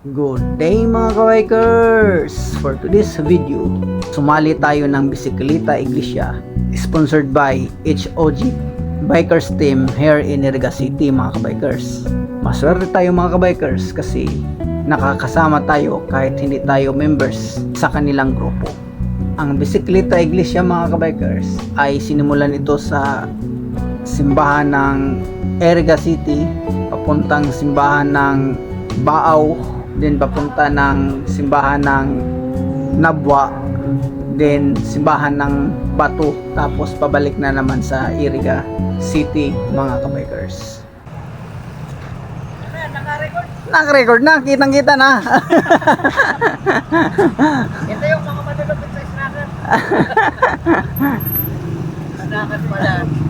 Good day mga kabikers! For today's video, sumali tayo ng Bisikleta Iglesia sponsored by HOG Bikers Team here in Iriga City mga kabikers. Maswerte tayo mga kabikers kasi nakakasama tayo kahit hindi tayo members sa kanilang grupo. Ang Bisikleta Iglesia mga kabikers ay sinimulan ito sa simbahan ng Eriga City papuntang simbahan ng Baaw then papunta ng simbahan ng Nabwa then simbahan ng Batu tapos pabalik na naman sa Iriga City mga kabikers Naka-record na, kitang-kita na. Ito yung mga matulupit sa snacker. snacker pala.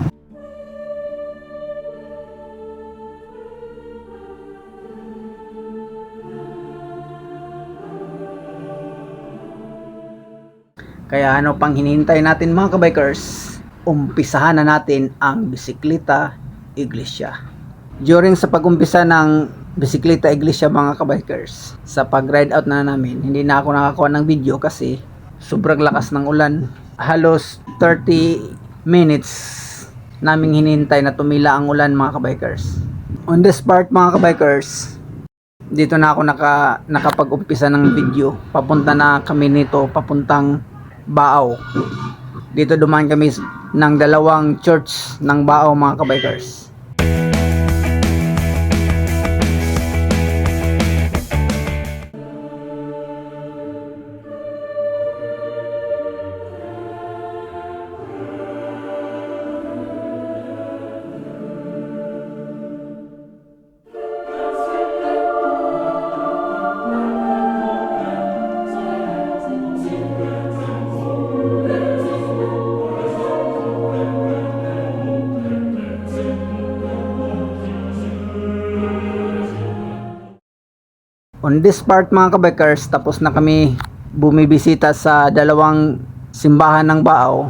Kaya ano pang hinihintay natin mga kabikers? Umpisahan na natin ang bisikleta iglesia. During sa pag-umpisa ng bisikleta iglesia mga kabikers, sa pag-ride out na namin, hindi na ako nakakuha ng video kasi sobrang lakas ng ulan. Halos 30 minutes naming hinihintay na tumila ang ulan mga kabikers. On this part mga kabikers, dito na ako naka, nakapag-umpisa ng video. Papunta na kami nito, papuntang Baaw. Dito dumaan kami ng dalawang church ng Baaw mga kabikers. On this part mga kabikers, tapos na kami bumibisita sa dalawang simbahan ng Baaw.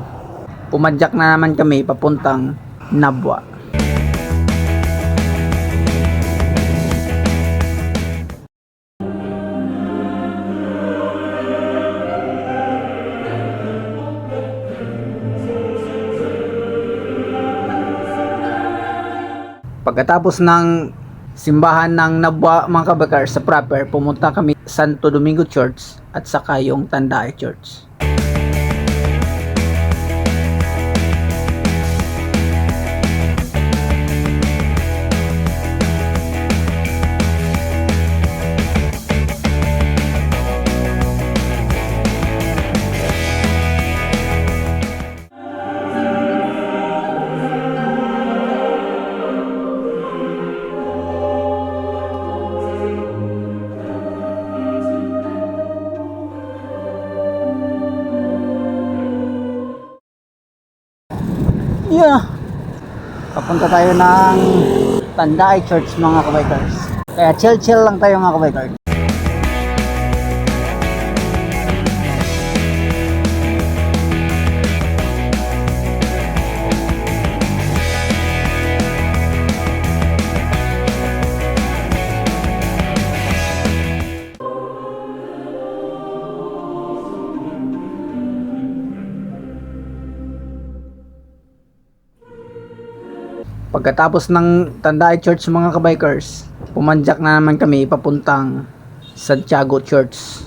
Pumadyak na naman kami papuntang Nabwa. Pagkatapos ng simbahan ng Nabwa mga kabakar sa proper, pumunta kami Santo Domingo Church at saka yung Tandae Church. Yeah. Papunta tayo ng Tandae Church mga kabikers. Kaya chill-chill lang tayo mga kabikers. Pagkatapos ng Tandae Church mga kabikers, pumanjak na naman kami papuntang Santiago Church.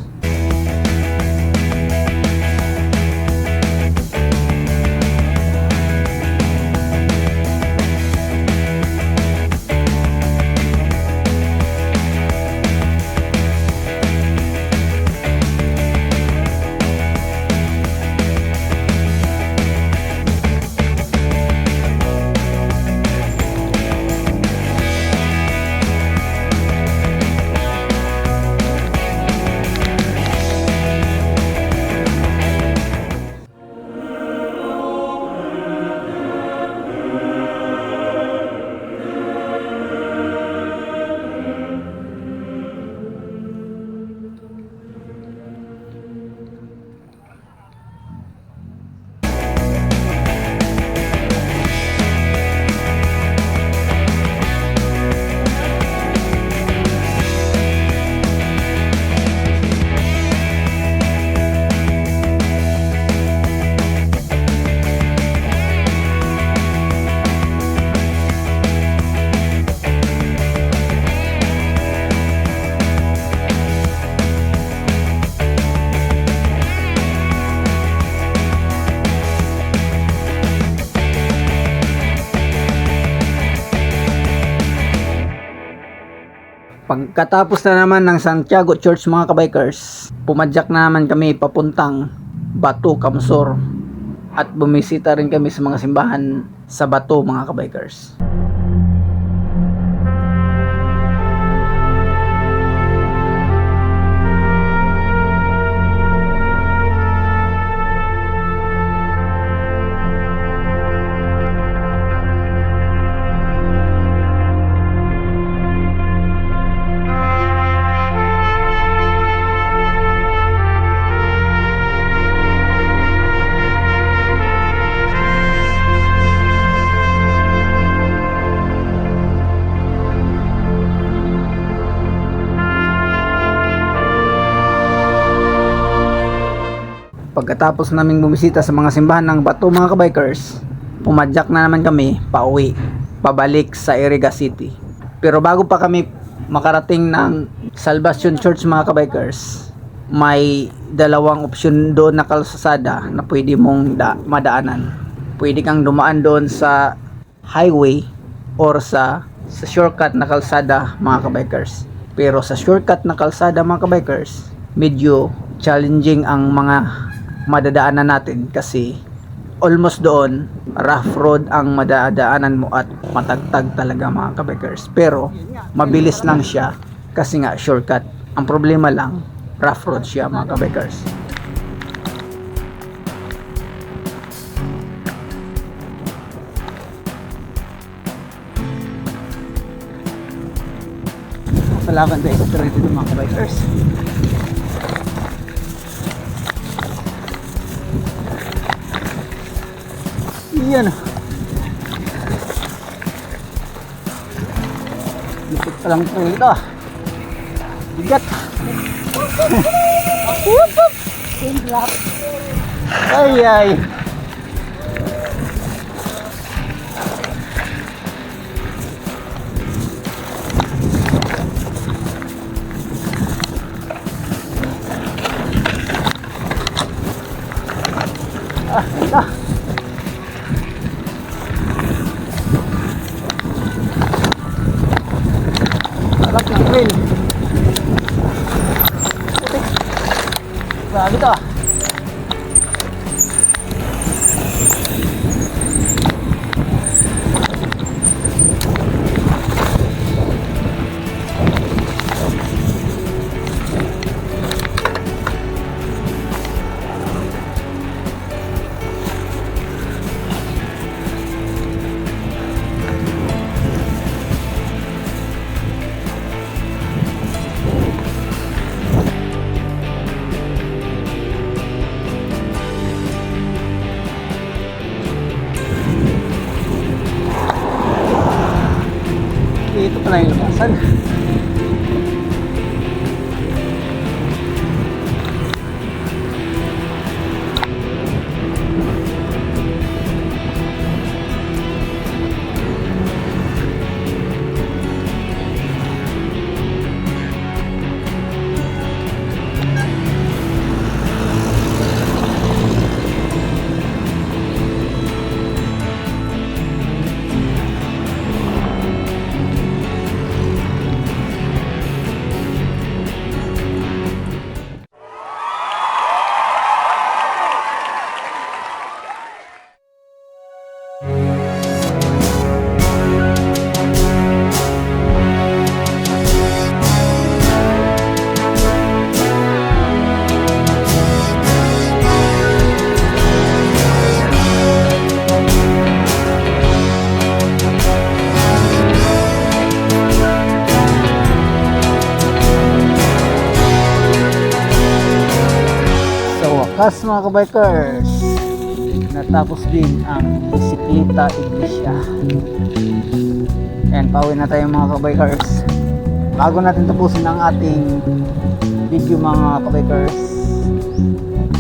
Pagkatapos na naman ng Santiago Church mga kabikers, pumadyak na naman kami papuntang Bato, Kamsor at bumisita rin kami sa mga simbahan sa Bato mga kabikers. Pagkatapos naming bumisita sa mga simbahan ng Bato mga kabikers, pumadyak na naman kami pauwi, pabalik sa Iriga City. Pero bago pa kami makarating ng Salvation Church mga kabikers, may dalawang opsyon doon na kalsada na pwede mong da- madaanan. Pwede kang dumaan doon sa highway or sa sa shortcut na kalsada mga kabikers. Pero sa shortcut na kalsada mga kabikers, medyo challenging ang mga madadaanan natin kasi almost doon rough road ang madadaanan mo at matagtag talaga mga kabikers. Pero mabilis lang siya kasi nga shortcut. Ang problema lang, rough road siya mga kabikers. Salamat sa extra dito mga kabikers. Iyan. Lipit pa lang ito ito. Bigat. ay ay. Wakas mga kabikers, natapos din ang bisikleta iglesia. Ayan, pauwi na tayo mga kabikers. Bago natin tapusin ang ating video mga kabikers,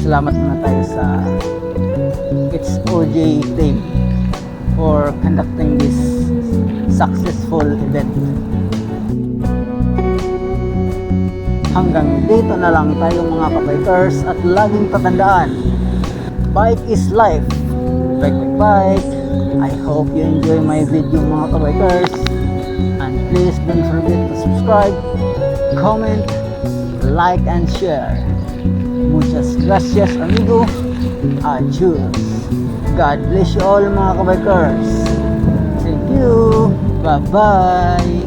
salamat muna tayo sa It's OJ team for conducting this successful event. Hanggang dito na lang tayong mga kabikers at laging tatandaan, bike is life. Bike, bike, bike. I hope you enjoy my video mga kabikers. And please don't forget to subscribe, comment, like, and share. Muchas gracias amigo. Adios. God bless you all mga kabikers. Thank you. Bye-bye.